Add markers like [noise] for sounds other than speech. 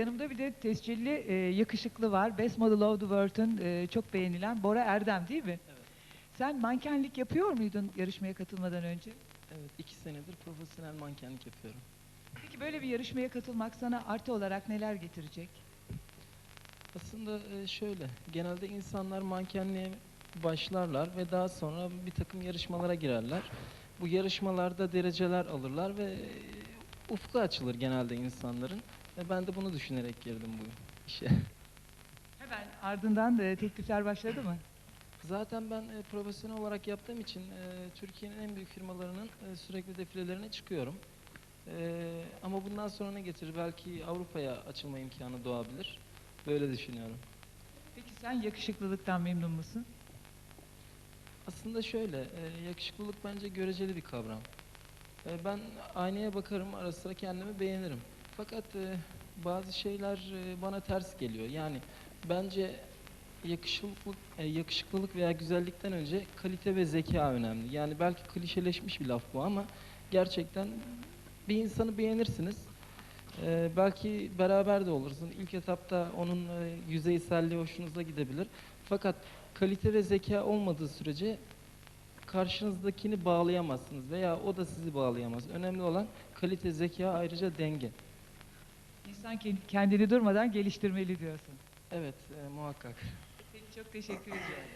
Yanımda bir de tescilli e, yakışıklı var. Best Model of the World'ın e, çok beğenilen Bora Erdem değil mi? Evet. Sen mankenlik yapıyor muydun yarışmaya katılmadan önce? Evet, iki senedir profesyonel mankenlik yapıyorum. Peki böyle bir yarışmaya katılmak sana artı olarak neler getirecek? Aslında e, şöyle, genelde insanlar mankenliğe başlarlar ve daha sonra bir takım yarışmalara girerler. Bu yarışmalarda dereceler alırlar ve e, ufku açılır genelde insanların. Ve ben de bunu düşünerek girdim bu işe. [laughs] Hemen ardından e, teklifler başladı mı? Zaten ben e, profesyonel olarak yaptığım için e, Türkiye'nin en büyük firmalarının e, sürekli defilelerine çıkıyorum. E, ama bundan sonra ne getirir? Belki Avrupa'ya açılma imkanı doğabilir. Böyle düşünüyorum. Peki sen yakışıklılıktan memnun musun? Aslında şöyle, e, yakışıklılık bence göreceli bir kavram. E, ben aynaya bakarım, ara sıra kendimi beğenirim. Fakat e, bazı şeyler e, bana ters geliyor. Yani bence yakışıklılık, e, yakışıklılık veya güzellikten önce kalite ve zeka önemli. Yani belki klişeleşmiş bir laf bu ama gerçekten bir insanı beğenirsiniz. E, belki beraber de olursun. İlk etapta onun e, yüzeyselliği hoşunuza gidebilir. Fakat kalite ve zeka olmadığı sürece karşınızdakini bağlayamazsınız veya o da sizi bağlayamaz. Önemli olan kalite, zeka ayrıca denge. İnsan ke- kendini durmadan geliştirmeli diyorsun. Evet, e, muhakkak. Peki çok teşekkür ediyorum.